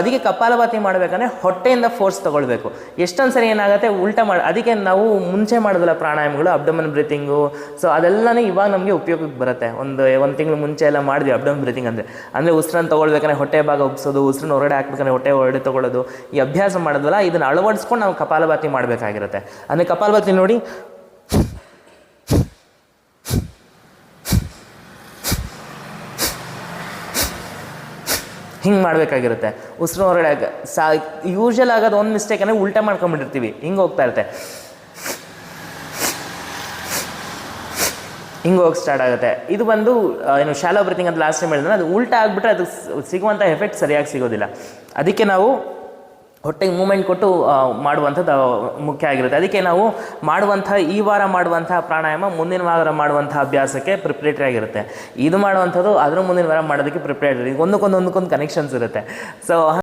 ಅದಕ್ಕೆ ಕಪಾಲಭಾತಿ ಮಾಡಬೇಕಂದ್ರೆ ಹೊಟ್ಟೆಯಿಂದ ಫೋರ್ಸ್ ತೊಗೊಳ್ಬೇಕು. ಎಷ್ಟೊಂದು ಸರಿ ಏನಾಗುತ್ತೆ, ಉಲ್ಟಾ ಮಾಡಿ, ಅದಕ್ಕೆ ನಾವು ಮುಂಚೆ ಮಾಡೋದಿಲ್ಲ ಪ್ರಾಣಾಯಾಮಗಳು ಅಬ್ಡಮನ್ ಬ್ರೀತಿಂಗು ಸೊ ಅದೆಲ್ಲನೂ ಇವಾಗ ನಮಗೆ ಉಪಯೋಗಕ್ಕೆ ಬರುತ್ತೆ. ಒಂದು ಒಂದು ತಿಂಗಳು ಮುಂಚೆ ಎಲ್ಲ ಮಾಡಿದ್ವಿ ಅಬ್ಡಮನ್ ಬ್ರೀತಿಂಗ್ ಅಂದರೆ. ಅಂದರೆ ಉಸಿರನ್ನು ತೊಗೊಳ್ಬೇಕಂದ್ರೆ ಹೊಟ್ಟೆ ಭಾಗ ಉಬ್ಸೋದು, ಉಸಿರನ್ನ ಹೊರಗಡೆ ಹಾಕ್ಬೇಕಂದ್ರೆ ಹೊಟ್ಟೆ ಹೊರಗಡೆ ತೊಗೊಳ್ಳೋದು. ಈ ಅಭ್ಯಾಸ ಮಾಡೋದಲ್ಲ, ಇದನ್ನು ಅಳವಡಿಸ್ಕೊಂಡು ನಾವು ಕಪಾಲಭಾತಿ ಮಾಡಬೇಕಾಗಿರುತ್ತೆ. ಅಂದರೆ ಕಪಾಲಭಾತಿ ನೋಡಿ ಹಿಂಗೆ ಮಾಡಬೇಕಾಗಿರುತ್ತೆ. ಉಸಿರು ಹೊರಗಡೆ ಸಾ ಯೂಶಲ್ ಆಗೋದು ಒಂದು ಮಿಸ್ಟೇಕ್ ಅಂದರೆ ಉಲ್ಟಾ ಮಾಡ್ಕೊಂಬಿಟ್ಟಿರ್ತೀವಿ ಹಿಂಗೆ ಹೋಗ್ತಾ ಇರುತ್ತೆ. ಹಿಂಗೆ ಹೋಗಿ ಸ್ಟಾರ್ಟ್ ಆಗುತ್ತೆ. ಇದು ಬಂದು ಏನು ಶಾಲಾ ಬ್ರೀತಿಂಗ್ ಅಂತ ಲಾಸ್ಟ್ ಟೈಮ್ ಹೇಳಿದ್ರೆ ಅದು ಉಲ್ಟಾ ಆಗಿಬಿಟ್ರೆ ಅದು ಸಿಗುವಂಥ ಎಫೆಕ್ಟ್ ಸರಿಯಾಗಿ ಸಿಗೋದಿಲ್ಲ. ಅದಕ್ಕೆ ನಾವು ಹೊಟ್ಟೆಗೆ ಮೂಮೆಂಟ್ ಕೊಟ್ಟು ಮಾಡುವಂಥದ್ದು ಮುಖ್ಯ ಆಗಿರುತ್ತೆ. ಅದಕ್ಕೆ ನಾವು ಮಾಡುವಂಥ, ಈ ವಾರ ಮಾಡುವಂಥ ಪ್ರಾಣಾಯಾಮ, ಮುಂದಿನ ವಾರ ಮಾಡುವಂಥ ಅಭ್ಯಾಸಕ್ಕೆ ಪ್ರಿಪ್ರೇಟರಿ ಆಗಿರುತ್ತೆ. ಇದು ಮಾಡುವಂಥದ್ದು ಅದರ ಮುಂದಿನ ವಾರ ಮಾಡೋದಕ್ಕೆ ಪ್ರಿಪೇರ್ ಒಂದಕ್ಕೊಂದು ಒಂದಕ್ಕೊಂದು ಕನೆಕ್ಷನ್ಸ್ ಇರುತ್ತೆ. ಸೊ